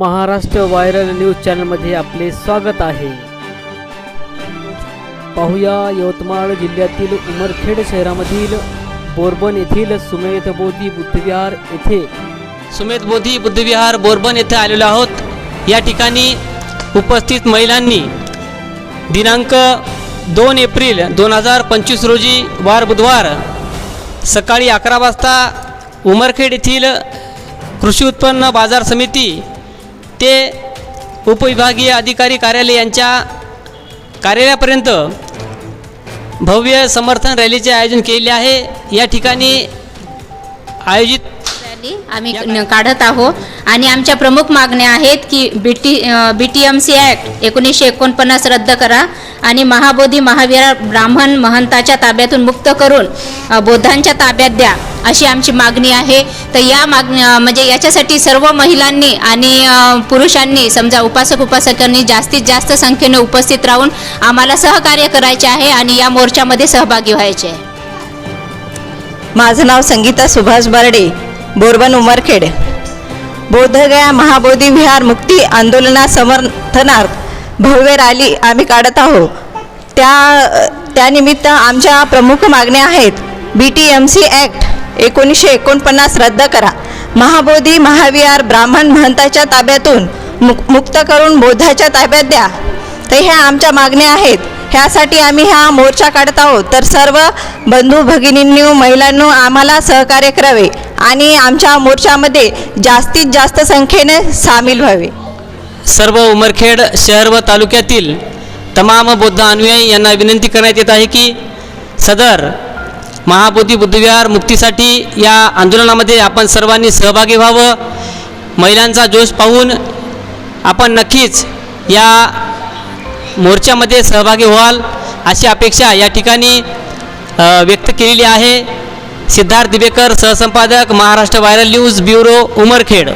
Maharashtra viral news चॅनलमध्ये आपले स्वागत आहे. पाहूया यवतमाळ जिल्ह्यातील उमरखेड शहरामधील बोरबन येथील सुमेध बोधी बुद्धविहार येथे सुमेध बोधी बुद्धविहार बोरबन येथे आलेलो आहोत. या ठिकाणी उपस्थित महिलांनी दिनांक दोन एप्रिल दोन हजार पंचवीस रोजी वार बुधवार सकाळी अकरा वाजता उमरखेड येथील कृषी उत्पन्न बाजार समिती ते उपविभागीय अधिकारी कार्यालय यांच्या कार्यालयापर्यंत भव्य समर्थन रॅलीचे आयोजन केले आहे. या ठिकाणी आयोजित आम्ही न- काढत आहोत. आणि आमच्या प्रमुख मागण्या आहेत की B T B T M C act एकोणीसशे एकोणपन्नास रद्द करा आणि महाबोधी महावीर ब्राह्मण महंताच्या ताब्यातून मुक्त करून बौद्धांच्या ताब्यात द्या अशी आमची मागणी आहे. तर या मागणी अ, म्हणजे याच्यासाठी सर्व महिलांनी आणि पुरुषांनी समजा उपासक उपासकांनी जास्तीत जास्त संख्येने उपस्थित राहून आम्हाला सहकार्य करायचे आहे आणि या मोर्चामध्ये सहभागी व्हायचे आहे. माझं नाव संगीता सुभाष बारडे. बोरबन उमरखेड. बोधगया महाबोधी विहार मुक्ती आंदोलना समर्थनार्थ भव्य रॅली आम्ही काढत आहोत. त्या त्यानिमित्त आमच्या प्रमुख मागण्या आहेत. B T M C act एकोणीसशे एकोणपन्नास रद्द करा. महाबोधी महाविहार ब्राह्मण महंताच्या ताब्यातून मुक मुक्त करून बोधाच्या ताब्यात द्या. तर ह्या आमच्या मागण्या आहेत. ह्यासाठी आम्ही हा मोर्चा काढत आहोत. तर सर्व बंधू भगिनींनी महिलांनी आम्हाला सहकार्य करावे आणि आमच्या मोर्चामध्ये जास्तीत जास्त संख्येने सामील व्हावे. सर्व उमरखेड शहर व तालुक्यातील तमाम बौद्ध अनुयायी यांना विनंती करण्यात येत आहे की सदर महाबोधी बुद्धविहार मुक्तीसाठी या आंदोलनामध्ये आपण सर्वांनी सहभागी व्हावं. महिलांचा जोश पाहून आपण नक्कीच या मोर्चामध्ये सहभागी व्हाल अशी अपेक्षा या ठिकाणी व्यक्त केलेली आहे. Siddharth Divekar सहसंपादक Maharashtra viral news bureau Umarkhed.